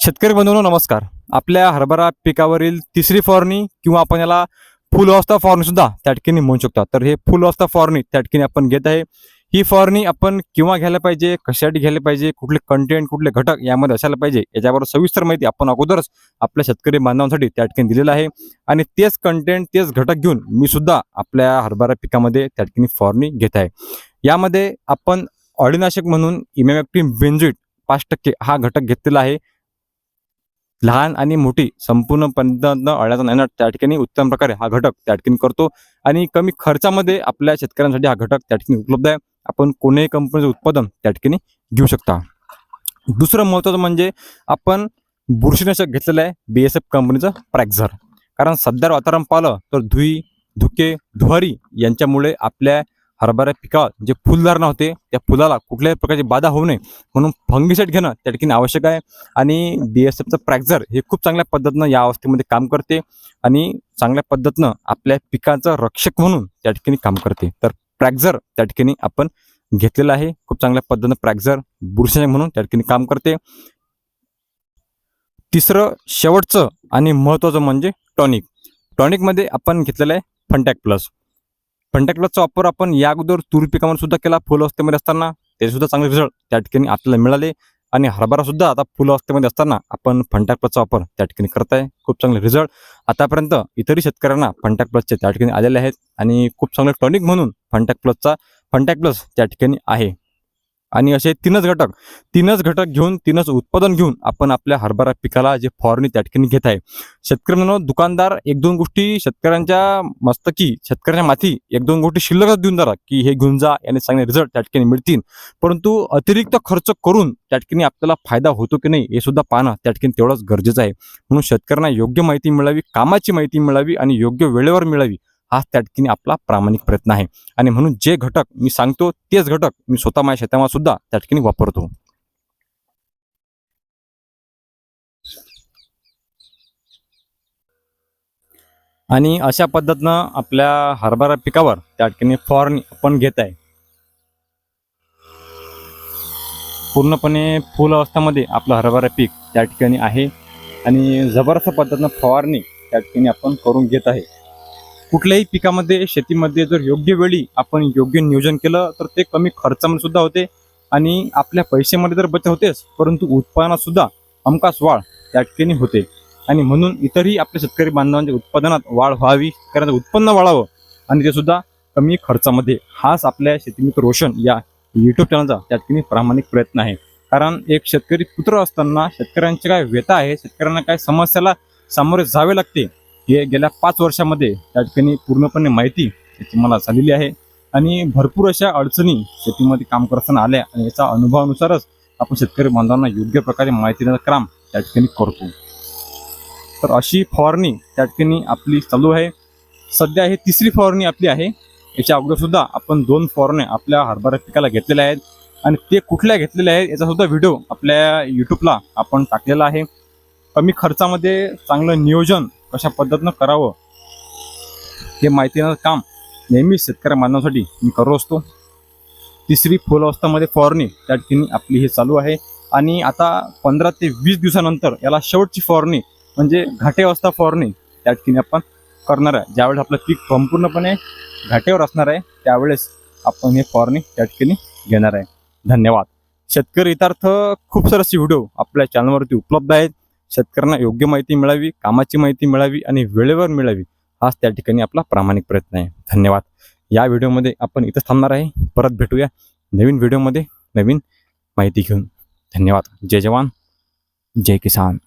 शेतकरी बंधूंनो नमस्कार. आपल्या हरभरा पिकावरील तिसरी फवारणी किंवा आपण याला फुल अवस्था फवारणी सुद्धा त्या ठिकाणी म्हणू शकतो. तर हे फुल अवस्था फवारणी त्या ठिकाणी आपण घेत आहे. ही फवारणी आपण केव्हा घ्यायला पाहिजे कशासाठी घ्यायला पाहिजे कुठले कंटेंट कुठले घटक यामध्ये असायला पाहिजे याच्याबरोबर सविस्तर माहिती आपण अगोदरच आपल्या शेतकरी बांधवांसाठी त्या ठिकाणी दिलेलं आहे. आणि तेच कंटेंट तेच घटक घेऊन मी सुद्धा आपल्या हरभरा पिकामध्ये त्या ठिकाणी फवारणी घेत आहे. यामध्ये आपण अळीनाशक म्हणून इमॅक्टिन बेंझोइट पाच टक्के हा घटक घेतलेला आहे. लहान आणि मोठी संपूर्ण पद्धतीनं अळ्याचा नायनाट त्या ठिकाणी उत्तम प्रकारे हा घटक त्या ठिकाणी करतो. आणि कमी खर्चामध्ये आपल्या शेतकऱ्यांसाठी हा घटक त्या ठिकाणी उपलब्ध आहे. आपण कोणत्याही कंपनीचं उत्पादन त्या ठिकाणी घेऊ शकता. दुसरं महत्त्वाचं म्हणजे आपण बुरशीनाशक घेतलेलं आहे बी एस एफ कंपनीचं प्रॅक्झर कारण सध्या वातावरण पाहिलं तर धुई धुके धुवारी यांच्यामुळे आपल्या हरभरा पिकावर जे फुलधारणा होते त्या फुलाला कुठल्याही प्रकारची बाधा होऊ नये म्हणून फंगिसाईड घेणं त्या ठिकाणी आवश्यक आहे. आणि बी एस एफचं प्रॅक्झर हे खूप चांगल्या पद्धतीनं या अवस्थेमध्ये काम करते आणि चांगल्या पद्धतीनं आपल्या पिकाचं रक्षक म्हणून त्या ठिकाणी काम करते. तर प्रॅक्झर त्या ठिकाणी आपण घेतलेलं आहे. खूप चांगल्या पद्धतीनं प्रॅक्झर बुरशीनाशक म्हणून त्या ठिकाणी काम करते. तिसरं शेवटचं आणि महत्त्वाचं म्हणजे टॉनिक टॉनिकमध्ये आपण घेतलेलं आहे फंटॅक प्लस फंटॅक वापर आपण या अगोदर तूर पिकामध्ये सुद्धा केला फुल अवस्थेमध्ये असताना. ते सुद्धा चांगले रिझल्ट त्या ठिकाणी आपल्याला मिळाले. आणि हरभरा सुद्धा आता फुल अवस्थेमध्ये असताना आपण फंटॅक प्लसचा वापर त्या ठिकाणी करत आहे खूप चांगले रिझल्ट आतापर्यंत इतरही शेतकऱ्यांना फंटॅक प्लसचे त्या ठिकाणी आलेले आहेत. आणि खूप चांगले टॉनिक म्हणून फंटॅक प्लसचा फंटॅक प्लस त्या ठिकाणी आहे. आणि असे तीनच घटक तीनच घटक घेऊन तीनच उत्पादन घेऊन आपण आपल्या हरभरा पिकाला जे फवारणी त्या ठिकाणी घेत आहे. शेतकऱ्यांना दुकानदार एक दोन गोष्टी शेतकऱ्यांच्या मस्तकी शेतकऱ्यांच्या माथी एक दोन गोष्टी शिल्लकच देऊन जातात की हे घेऊन जा याने चांगले रिझल्ट त्या ठिकाणी मिळतील. परंतु अतिरिक्त खर्च करून त्या ठिकाणी आपल्याला फायदा होतो की नाही हे सुद्धा पाहणं त्या ठिकाणी तेवढंच गरजेचं आहे. म्हणून शेतकऱ्यांना योग्य माहिती मिळावी कामाची माहिती मिळावी आणि योग्य वेळेवर मिळावी. हाच त्या ठिकाणी आपला प्रामाणिक प्रयत्न आहे. आणि म्हणून जे घटक मी सांगतो तेच घटक मी स्वतः माझ्या शेतामध्ये सुद्धा त्या ठिकाणी वापरतो. आणि अशा पद्धतीनं आपल्या हरभरा पिकावर त्या ठिकाणी फवारणी आपण घेत आहे. पूर्णपणे फुल अवस्थामध्ये आपलं हरभरा पीक त्या ठिकाणी आहे. आणि जबरदस्त पद्धतीनं फवारणी त्या ठिकाणी आपण करून घेत आहे. कुठल्याही पिकामध्ये शेतीमध्ये जर योग्य वेळी आपण योग्य नियोजन केलं तर ते कमी खर्चामध्ये सुद्धा होते. आणि आपल्या पैशामध्ये तर बचत होतेच परंतु उत्पादनात सुद्धा हमखास वाढ त्या ठिकाणी होते. आणि म्हणून इतरही आपल्या शेतकरी बांधवांच्या उत्पादनात वाढ व्हावी शेतकऱ्यांचं उत्पन्न वाढावं आणि ते सुद्धा कमी खर्चामध्ये. हाच आपल्या शेतीमित्र रोशन या युट्यूब चॅनलचा त्या ठिकाणी प्रामाणिक प्रयत्न आहे. कारण एक शेतकरी पुत्र असताना शेतकऱ्यांचे काय व्यथा आहे शेतकऱ्यांना काय समस्याला सामोरे जावे लागते हे गेल्या पाच वर्षामध्ये त्या ठिकाणी पूर्णपणे माहिती याची मला झालेली आहे. आणि भरपूर अशा अडचणी शेतीमध्ये काम करताना आल्या आणि याचा अनुभवानुसारच आपण शेतकरी बांधवांना योग्य प्रकारे माहिती देण्याचा काम त्या ठिकाणी करतो. तर अशी फवारणी त्या ठिकाणी आपली चालू आहे. सध्या ही तिसरी फवारणी आपली आहे. याच्या अगोदरसुद्धा आपण दोन फवारण्या आपल्या हरभरा पिकाला घेतलेल्या आहेत आणि ते कुठल्या घेतलेल्या आहेत याचासुद्धा व्हिडिओ आपल्या यूट्यूबला आपण टाकलेला आहे. कमी खर्चामध्ये चांगलं नियोजन कशा पद्धतीनं करावं हे माहिती काम नेहमी शेतकऱ्या मानवासाठी मी करत असतो. तिसरी फुल अवस्थामध्ये फवारणी त्या ठिकाणी आपली हे चालू आहे. आणि आता पंधरा ते वीस दिवसानंतर याला शेवटची फवारणी म्हणजे घाटे अवस्था फवारणी त्या ठिकाणी आपण करणार आहे. ज्यावेळेस आपलं पीक संपूर्णपणे घाटेवर असणार आहे त्यावेळेस आपण हे फवारणी त्या ठिकाणी घेणार आहे. धन्यवाद. शेतकरी इतार्थ खूप सारे व्हिडिओ आपल्या चॅनलवरती उपलब्ध आहेत. शेतकऱ्यांना योग्य माहिती मिळावी कामाची माहिती मिळावी आणि वेळेवर मिळावी हाच त्या ठिकाणी आपला प्रामाणिक प्रयत्न आहे. धन्यवाद. या व्हिडिओमध्ये आपण इथंच थांबणार आहे. परत भेटूया नवीन व्हिडिओमध्ये नवीन माहिती घेऊन. धन्यवाद. जय जवान. जय किसान.